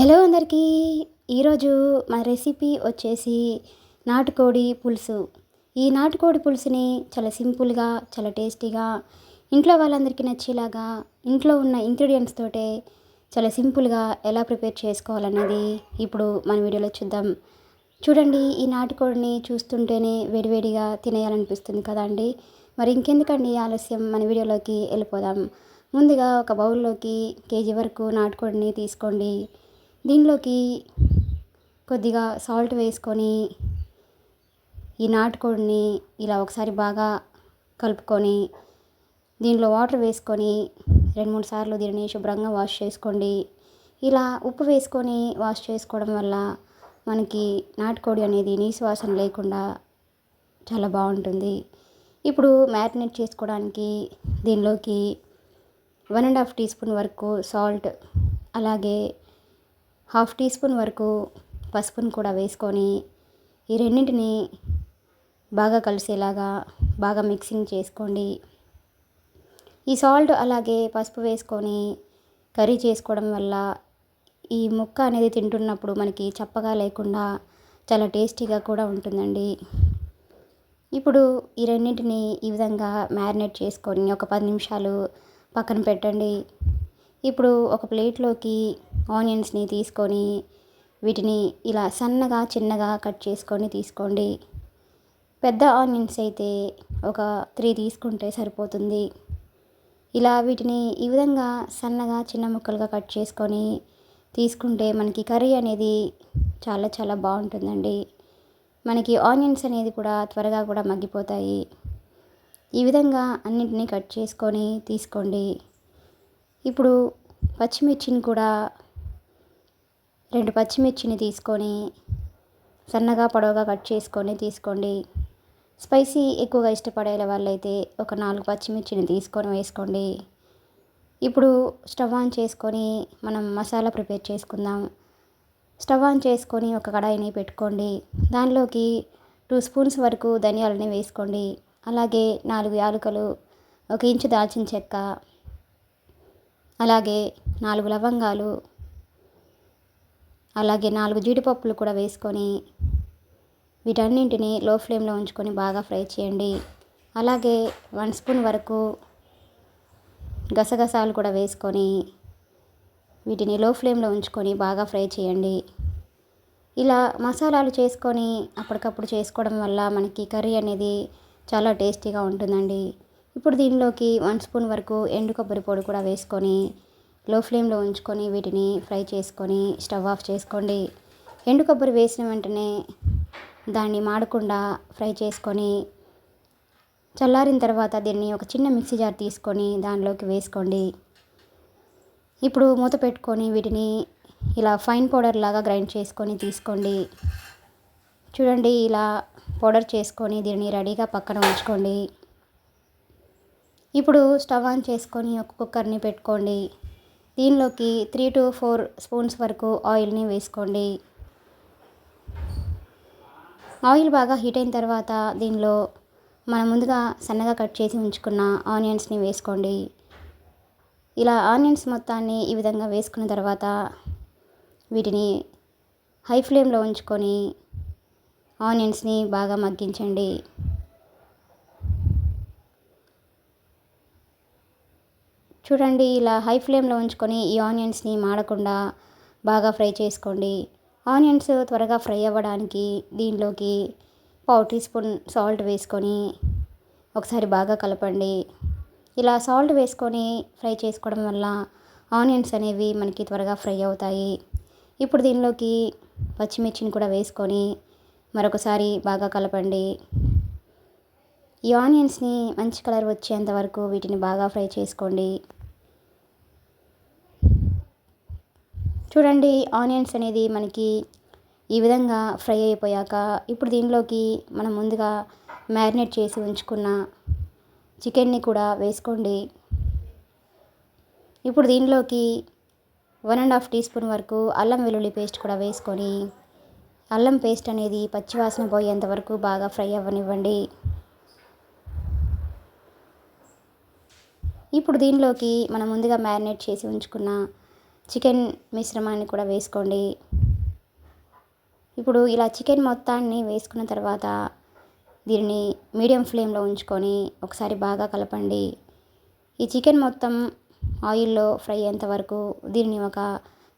Hello అందరికీ. ఈరోజు మా రెసిపీ వచ్చేసి నాటుకోడి పులుసు. ఈ నాటుకోడి పులుసుని చాలా సింపుల్గా చాలా టేస్టీగా ఇంట్లో వాళ్ళందరికీ నచ్చేలాగా ఇంట్లో ఉన్న ఇంగ్రీడియంట్స్ తోటే చాలా సింపుల్గా ఎలా ప్రిపేర్ చేసుకోవాలన్నది ఇప్పుడు మన వీడియోలో చూద్దాం. చూడండి ఈ నాటుకోడిని చూస్తుంటేనే వేడివేడిగా తినేయాలనిపిస్తుంది కదా అండి. మరి ఇంకెందుకండి ఆలస్యం? మన వీడియోలోకి వెళ్ళిపోదాం. ముందుగా ఒక బౌల్లోకి కేజీ వరకు నాటుకోడిని తీసుకోండి. దీనిలోకి కొద్దిగా సాల్ట్ వేసుకొని ఈ నాటుకోడిని ఇలా ఒకసారి బాగా కలుపుకొని దీనిలో వాటర్ వేసుకొని రెండు మూడు సార్లు దీనిని శుభ్రంగా వాష్ చేసుకోండి. ఇలా ఉప్పు వేసుకొని వాష్ చేసుకోవడం వల్ల మనకి నాటుకోడి అనేది నీసు వాసన లేకుండా చాలా బాగుంటుంది. ఇప్పుడు మ్యారినేట్ చేసుకోవడానికి దీనిలోకి one and half teaspoon వరకు సాల్ట్ అలాగే హాఫ్ టీ స్పూన్ వరకు పసుపును కూడా వేసుకొని ఈ రెండింటిని బాగా కలిసేలాగా బాగా మిక్సింగ్ చేసుకోండి. ఈ సాల్ట్ అలాగే పసుపు వేసుకొని కర్రీ చేసుకోవడం వల్ల ఈ ముక్క అనేది తింటున్నప్పుడు మనకి చప్పగా లేకుండా చాలా టేస్టీగా కూడా ఉంటుందండి. ఇప్పుడు ఈ రెండింటిని ఈ విధంగా మ్యారినేట్ చేసుకొని ఒక పది నిమిషాలు పక్కన పెట్టండి. ఇప్పుడు ఒక ప్లేట్లోకి ఆనియన్స్ని తీసుకొని వీటిని ఇలా సన్నగా చిన్నగా కట్ చేసుకొని తీసుకోండి. పెద్ద ఆనియన్స్ అయితే ఒక త్రీ తీసుకుంటే సరిపోతుంది. ఇలా వీటిని ఈ విధంగా సన్నగా చిన్న ముక్కలుగా కట్ చేసుకొని తీసుకుంటే మనకి కర్రీ అనేది చాలా చాలా బాగుంటుందండి. మనకి ఆనియన్స్ అనేది కూడా త్వరగా కూడా మగ్గిపోతాయి. ఈ విధంగా అన్నింటినీ కట్ చేసుకొని తీసుకోండి. ఇప్పుడు పచ్చిమిర్చిని కూడా రెండు పచ్చిమిర్చిని తీసుకొని సన్నగా పొడవుగా కట్ చేసుకొని తీసుకోండి. స్పైసీ ఎక్కువగా ఇష్టపడే వాళ్ళైతే ఒక నాలుగు పచ్చిమిర్చిని తీసుకొని వేసుకోండి. ఇప్పుడు స్టవ్ ఆన్ చేసుకొని మనం మసాలా ప్రిపేర్ చేసుకుందాం. స్టవ్ ఆన్ చేసుకొని ఒక కడాయిని పెట్టుకోండి. దానిలోకి టూ స్పూన్స్ వరకు ధనియాలని వేసుకోండి. అలాగే నాలుగు యాలకులు ఒక ఇంచు దాల్చిన చెక్క అలాగే నాలుగు లవంగాలు అలాగే నాలుగు జీడిపప్పులు కూడా వేసుకొని వీటన్నింటిని లో ఫ్లేమ్లో ఉంచుకొని బాగా ఫ్రై చేయండి. అలాగే వన్ స్పూన్ వరకు గసగసాలు కూడా వేసుకొని వీటిని లో ఫ్లేమ్లో ఉంచుకొని బాగా ఫ్రై చేయండి. ఇలా మసాలాలు చేసుకొని అప్పటికప్పుడు చేసుకోవడం వల్ల మనకి కర్రీ అనేది చాలా టేస్టీగా ఉంటుందండి. ఇప్పుడు దీనిలోకి వన్ స్పూన్ వరకు ఎండు కొబ్బరి పొడి కూడా వేసుకొని లో ఫ్లేమ్లో ఉంచుకొని వీటిని ఫ్రై చేసుకొని స్టవ్ ఆఫ్ చేసుకోండి. ఎండు కొబ్బరి వేసిన వెంటనే దాన్ని మాడకుండా ఫ్రై చేసుకొని చల్లారిన తర్వాత దీన్ని ఒక చిన్న మిక్సీ జార్ తీసుకొని దానిలోకి వేసుకోండి. ఇప్పుడు మూత పెట్టుకొని వీటిని ఇలా ఫైన్ పౌడర్ లాగా గ్రైండ్ చేసుకొని తీసుకోండి. చూడండి ఇలా పౌడర్ చేసుకొని దీన్ని రెడీగా పక్కన ఉంచుకోండి. ఇప్పుడు స్టవ్ ఆన్ చేసుకొని ఒక కుక్కర్ని పెట్టుకోండి. దీనిలోకి త్రీ టు ఫోర్ స్పూన్స్ వరకు ఆయిల్ని వేసుకోండి. ఆయిల్ బాగా హీట్ అయిన తర్వాత దీనిలో మనం ముందుగా సన్నగా కట్ చేసి ఉంచుకున్న ఆనియన్స్ని వేసుకోండి. ఇలా ఆనియన్స్ మొత్తాన్ని ఈ విధంగా వేసుకున్న తర్వాత వీటిని హై ఫ్లేమ్లో ఉంచుకొని ఆనియన్స్ని బాగా మగ్గించండి. చూడండి ఇలా హై ఫ్లేమ్లో ఉంచుకొని ఈ ఆనియన్స్ని మాడకుండా బాగా ఫ్రై చేసుకోండి. ఆనియన్స్ త్వరగా ఫ్రై అవ్వడానికి దీనిలోకి పావు టీ స్పూన్ సాల్ట్ వేసుకొని ఒకసారి బాగా కలపండి. ఇలా సాల్ట్ వేసుకొని ఫ్రై చేసుకోవడం వల్ల ఆనియన్స్ అనేవి మనకి త్వరగా ఫ్రై అవుతాయి. ఇప్పుడు దీనిలోకి పచ్చిమిర్చిని కూడా వేసుకొని మరొకసారి బాగా కలపండి. ఈ ఆనియన్స్ని మంచి కలర్ వచ్చేంత వరకు వీటిని బాగా ఫ్రై చేసుకోండి. చూడండి ఆనియన్స్ అనేది మనకి ఈ విధంగా ఫ్రై అయిపోయాక ఇప్పుడు దీనిలోకి మనం ముందుగా మ్యారినేట్ చేసి ఉంచుకున్న చికెన్ని కూడా వేసుకోండి. ఇప్పుడు దీనిలోకి one and half teaspoon వరకు అల్లం వెల్లుల్లి పేస్ట్ కూడా వేసుకొని అల్లం పేస్ట్ అనేది పచ్చివాసన పోయేంత వరకు బాగా ఫ్రై అవ్వనివ్వండి. ఇప్పుడు దీనిలోకి మనం ముందుగా మ్యారినేట్ చేసి ఉంచుకున్న చికెన్ మిశ్రమాన్ని కూడా వేసుకోండి. ఇప్పుడు ఇలా చికెన్ మొత్తాన్ని వేసుకున్న తర్వాత దీనిని మీడియం ఫ్లేమ్లో ఉంచుకొని ఒకసారి బాగా కలపండి. ఈ చికెన్ మొత్తం ఆయిల్లో ఫ్రై అయ్యేంత వరకు దీన్ని ఒక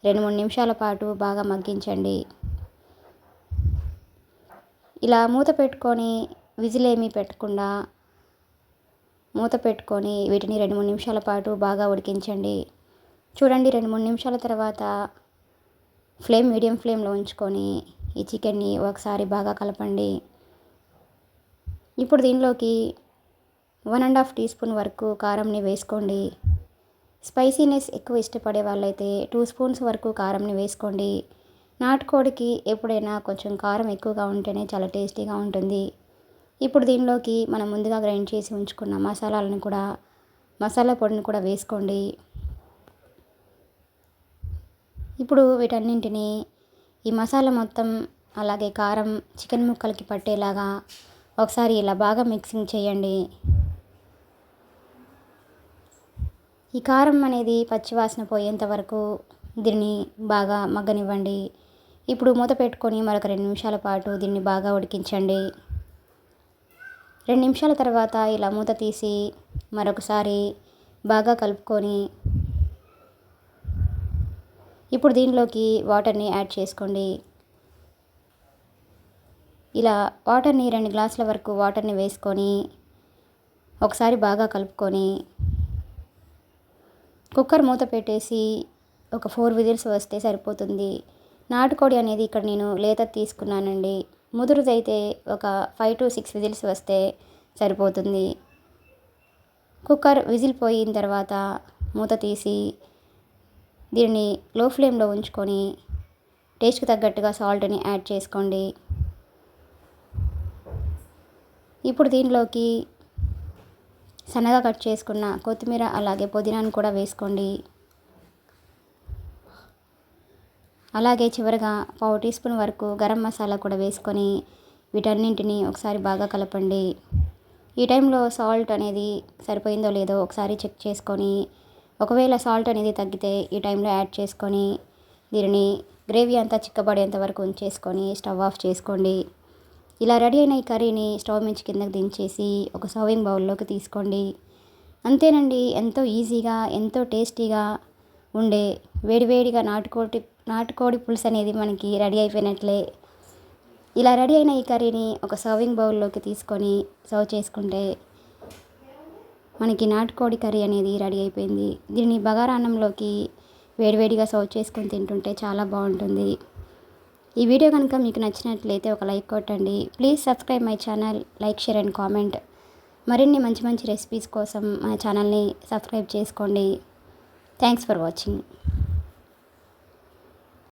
రెండు మూడు నిమిషాల పాటు బాగా మగ్గించండి. ఇలా మూత పెట్టుకొని విజిలేమీ పెట్టకుండా మూత పెట్టుకొని వీటిని రెండు మూడు నిమిషాల పాటు బాగా ఉడికించండి. చూడండి రెండు మూడు నిమిషాల తర్వాత ఫ్లేమ్ మీడియం ఫ్లేమ్లో ఉంచుకొని ఈ చికెన్ని ఒకసారి బాగా కలపండి. ఇప్పుడు దీనిలోకి one and half teaspoon వరకు కారంని వేసుకోండి. స్పైసీనెస్ ఎక్కువ ఇష్టపడే వాళ్ళైతే టూ స్పూన్స్ వరకు కారంని వేసుకోండి. నాటుకోడికి ఎప్పుడైనా కొంచెం కారం ఎక్కువగా ఉంటేనే చాలా టేస్టీగా ఉంటుంది. ఇప్పుడు దీనిలోకి మనం ముందుగా గ్రైండ్ చేసి ఉంచుకున్న మసాలాలను కూడా మసాలా పొడిని కూడా వేసుకోండి. ఇప్పుడు వీటన్నింటినీ ఈ మసాలా మొత్తం అలాగే కారం చికెన్ ముక్కలకి పట్టేలాగా ఒకసారి ఇలా బాగా మిక్సింగ్ చేయండి. ఈ కారం అనేది పచ్చివాసన పోయేంత వరకు దీన్ని బాగా మగ్గనివ్వండి. ఇప్పుడు మూత పెట్టుకొని మరొక రెండు నిమిషాల పాటు దీన్ని బాగా ఉడికించండి. రెండు నిమిషాల తర్వాత ఇలా మూత తీసి మరొకసారి బాగా కలుపుకొని ఇప్పుడు దీనిలోకి వాటర్ని యాడ్ చేసుకోండి. ఇలా వాటర్ని రెండు గ్లాసుల వరకు వాటర్ని వేసుకొని ఒకసారి బాగా కలుపుకొని కుక్కర్ మూత పెట్టేసి ఒక ఫోర్ విజిల్స్ వస్తే సరిపోతుంది. నాటుకోడి అనేది ఇక్కడ నేను లేత తీసుకున్నానండి. ముదురుదైతే ఒక ఫైవ్ టు సిక్స్ విజిల్స్ వస్తే సరిపోతుంది. కుక్కర్ విజిల్ పోయిన తర్వాత మూత తీసి దీన్ని లో ఫ్లేమ్లో ఉంచుకొని టేస్ట్కి తగ్గట్టుగా సాల్ట్ని యాడ్ చేసుకోండి. ఇప్పుడు దీనిలోకి సన్నగా కట్ చేసుకున్న కొత్తిమీర అలాగే పుదీనాను కూడా వేసుకోండి. అలాగే చివరిగా పావు టీ స్పూన్ వరకు గరం మసాలా కూడా వేసుకొని వీటన్నింటిని ఒకసారి బాగా కలపండి. ఈ టైంలో సాల్ట్ అనేది సరిపోయిందో లేదో ఒకసారి చెక్ చేసుకొని ఒకవేళ సాల్ట్ అనేది తగ్గితే ఈ టైంలో యాడ్ చేసుకొని దీనిని గ్రేవీ అంతా చిక్కబడేంత వరకు ఉంచేసుకొని స్టవ్ ఆఫ్ చేసుకోండి. ఇలా రెడీ అయిన ఈ కర్రీని స్టవ్ మించి కిందకి దించేసి ఒక సర్వింగ్ బౌల్లోకి తీసుకోండి. అంతేనండి ఎంతో ఈజీగా ఎంతో టేస్టీగా ఉండే వేడివేడిగా నాటుకోటి నాటుకోడి పులుసు అనేది మనకి రెడీ అయిపోయినట్లే. ఇలా రెడీ అయిన ఈ కర్రీని ఒక సర్వింగ్ బౌల్లోకి తీసుకొని సర్వ్ చేసుకుంటే మనకి నాటుకోడి కర్రీ అనేది రెడీ అయిపోయింది. దీన్ని బగారా అన్నంలోకి వేడివేడిగా సర్వ్ చేసుకొని తింటుంటే చాలా బాగుంటుంది. ఈ వీడియో కనుక మీకు నచ్చినట్లయితే ఒక లైక్ కొట్టండి. Please subscribe my channel like share and comment. మరిన్ని మంచి మంచి రెసిపీస్ కోసం మా ఛానల్ని సబ్స్క్రైబ్ చేసుకోండి. Thanks for watching.